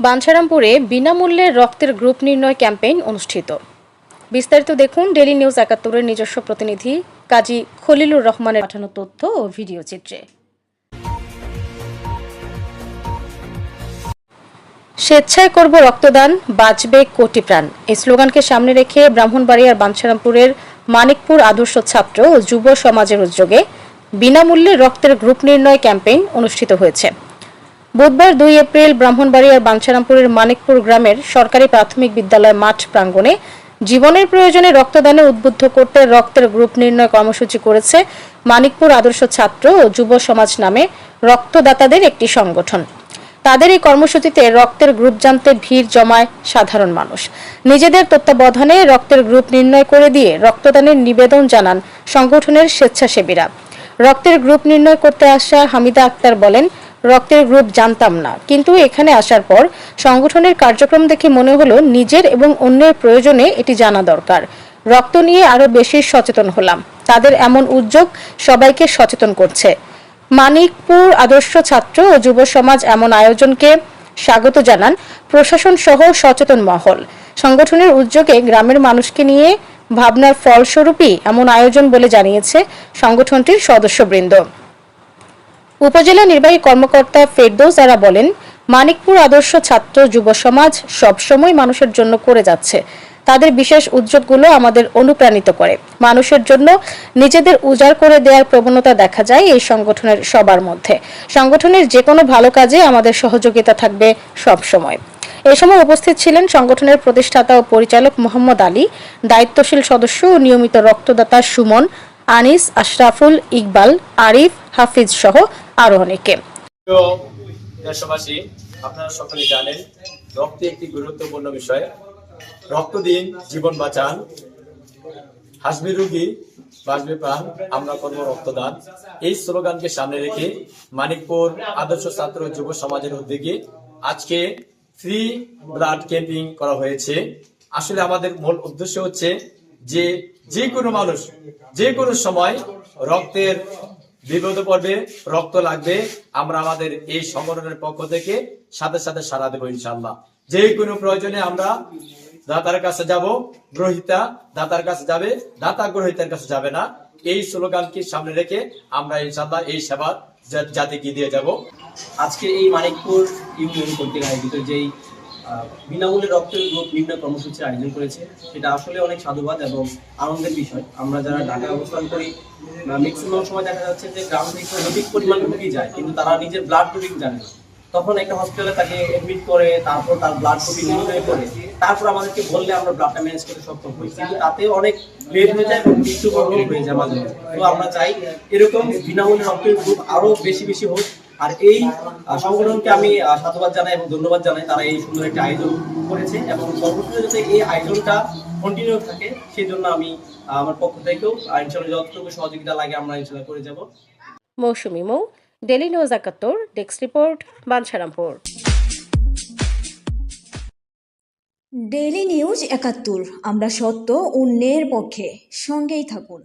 বাঞ্ছারামপুরে বিনামূল্যে রক্তের গ্রুপ নির্ণয় ক্যাম্পেইন অনুষ্ঠিত। বিস্তারিত দেখুন ডেলি নিউজ একাত্তরের নিজস্ব প্রতিনিধি কাজী খলিলুর রহমানের পাঠানো তথ্য ও ভিডিও চিত্রে। স্বেচ্ছায় করব রক্তদান, বাঁচবে কোটি প্রাণ। এই স্লোগানকে সামনে রেখে ব্রাহ্মণবাড়িয়ার বাঞ্ছারামপুরের মানিকপুর আদর্শ ছাত্র ও যুব সমাজের উদ্যোগে বিনামূল্যে রক্তের গ্রুপ নির্ণয় ক্যাম্পেইন অনুষ্ঠিত হয়েছে। বুধবার দুই এপ্রিল ব্রাহ্মণবাড়িয়ার বাঞ্ছারামপুরের মানিকপুর গ্রামের সরকারি প্রাথমিক বিদ্যালয় মাঠ প্রাঙ্গণে জীবনের প্রয়োজনে রক্তদানে উদ্বুদ্ধ করতে রক্তের গ্রুপ নির্ণয় কর্মসূচি করেছে মানিকপুর আদর্শ ছাত্র ও যুব সমাজ নামে রক্তদাতাদের একটি সংগঠন। তাদের এই কর্মসূচিতে রক্তের গ্রুপ জানতে ভিড় জমায় সাধারণ মানুষ। নিজেদের তত্ত্বাবধানে রক্তের গ্রুপ নির্ণয় করে দিয়ে রক্তদানের নিবেদন জানান সংগঠনের স্বেচ্ছাসেবীরা। রক্তের গ্রুপ নির্ণয় করতে আসা হামিদা আক্তার বলেন রক্তের গ্রুপ জানতাম না। কিন্তু এখানে আসার পর সংগঠনের কার্যক্রম দেখে মনে হলো নিজের এবং অন্যের প্রয়োজনে এটি জানা দরকার। রক্ত নিয়ে আরও বেশি সচেতন হলাম। তাদের এমন উদ্যোগ সবাইকে সচেতন করছে। মানিকপুর আদর্শ ছাত্র ও যুব সমাজ এমন আয়োজনকে স্বাগত জানান প্রশাসন সহ সচেতন মহল। সংগঠনের উদ্যোগে গ্রামের মানুষকে নিয়ে ভাবনার ফলস্বরূপই এমন আয়োজন বলে জানিয়েছে সংগঠনটির সদস্যবৃন্দ। উপজেলা নির্বাহী কর্মকর্তা ফেরদৌস আরা বলেন, মানিকপুর আদর্শ ছাত্র যুব সমাজ সবসময় মানুষের জন্য করে যাচ্ছে। তাদের বিশেষ উদ্যোগগুলো আমাদের অনুপ্রাণিত করে। মানুষের জন্য নিজেদের উজাড় করে দেওয়ার প্রবণতা দেখা যায় এই সংগঠনের সবার মধ্যে। সংগঠনের যে কোনো ভালো কাজে আমাদের সহযোগিতা থাকবে সব সময় এ সময় উপস্থিত ছিলেন সংগঠনের প্রতিষ্ঠাতা ও পরিচালক মোহাম্মদ আলী, দায়িত্বশীল সদস্য ও নিয়মিত রক্তদাতা সুমন, আনিস, আশরাফুল, ইকবাল, আরিফ হাফিজ সহ আরও অনেকে। আপনারা সকলে জানেন, রক্ত একটি গুরুত্বপূর্ণ বিষয় রক্ত দিন জীবন বাঁচান। হাসবি রুগী বাঁচবে প্রাণ, আমরা করব রক্তদান। এই স্লোগানকে সামনে রেখে মানিকপুর আদর্শ ছাত্র যুব সমাজের উদ্যোগে আজকে ফ্রি ব্লাড ক্যাম্পিং করা হয়েছে। আসলে আমাদের মূল উদ্দেশ্য হচ্ছে যে যে কোনো মানুষ যে কোনো সময় রক্তের বিপদে পড়বে রক্ত লাগবে। আমরা আমাদের এই সংগঠনের পক্ষ থেকে সাথে সাথে সারা দেবো ইনশাল্লাহ যে কোনো প্রয়োজনে আমরা দাতার কাছে যাব। গ্রহিতা দাতার কাছে যাবে। দাতা গ্রহিতার কাছে যাবে না। এই স্লোগানকে সামনে রেখে আমরা ইনশাল্লাহ এই সেবা জাতিকে দিয়ে যাব। আজকে এই মানিকপুর ইউনিয়ন কর্তৃক আয়োজিত যেই বিনামূল্যে রক্তের গ্রুপ নির্ণয় কর্মসূচির আয়োজন করেছে। সেটা আসলে অনেক সাধুবাদ এবং আনন্দের বিষয়। আমরা যারা ঢাকায় অবস্থান করি ম্যাক্সিমাম সময় দেখা যাচ্ছে যে গ্রাম থেকে অধিক পরিমাণ রোগী যায়, কিন্তু তারা নিজের ব্লাড গ্রুপিং জানে না। তখন একটা হসপিটালে তাকে এডমিট করে, তারপর তার ব্লাড গ্রুপিং নির্ণয় করে। তারপর আমাদেরকে বললে আমরা ব্লাডটা ম্যানেজ করতে সক্ষম হই। কিন্তু তাতে অনেক লেট হয়ে যায় এবং মৃত্যুবরণ হয়ে যায় মাঝে তো আমরা চাই এরকম বিনামূল্যে রক্তের গ্রুপ আরও বেশি বেশি হোক। আর এই সংগঠনকে আমি সাধুবাদ জানাই এবং ধন্যবাদ জানাই। তারা এই সুন্দর একটা আয়োজন করেছে এবং পরবর্তীতে যাতে এই আয়োজনটা কন্টিনিউ থাকে সেই জন্য আমি আমার পক্ষ থেকেও ইনশাল্লাহ যতটুকু সহযোগিতা লাগে আমরা ইনশাল্লাহ করে যাব। মৌসুমি মৌ ডেলি নিউজ একাত্তর desk report Bancharampur. Daily news একাত্তর আমরা সত্য অন্যের পক্ষে সঙ্গেই থাকুন।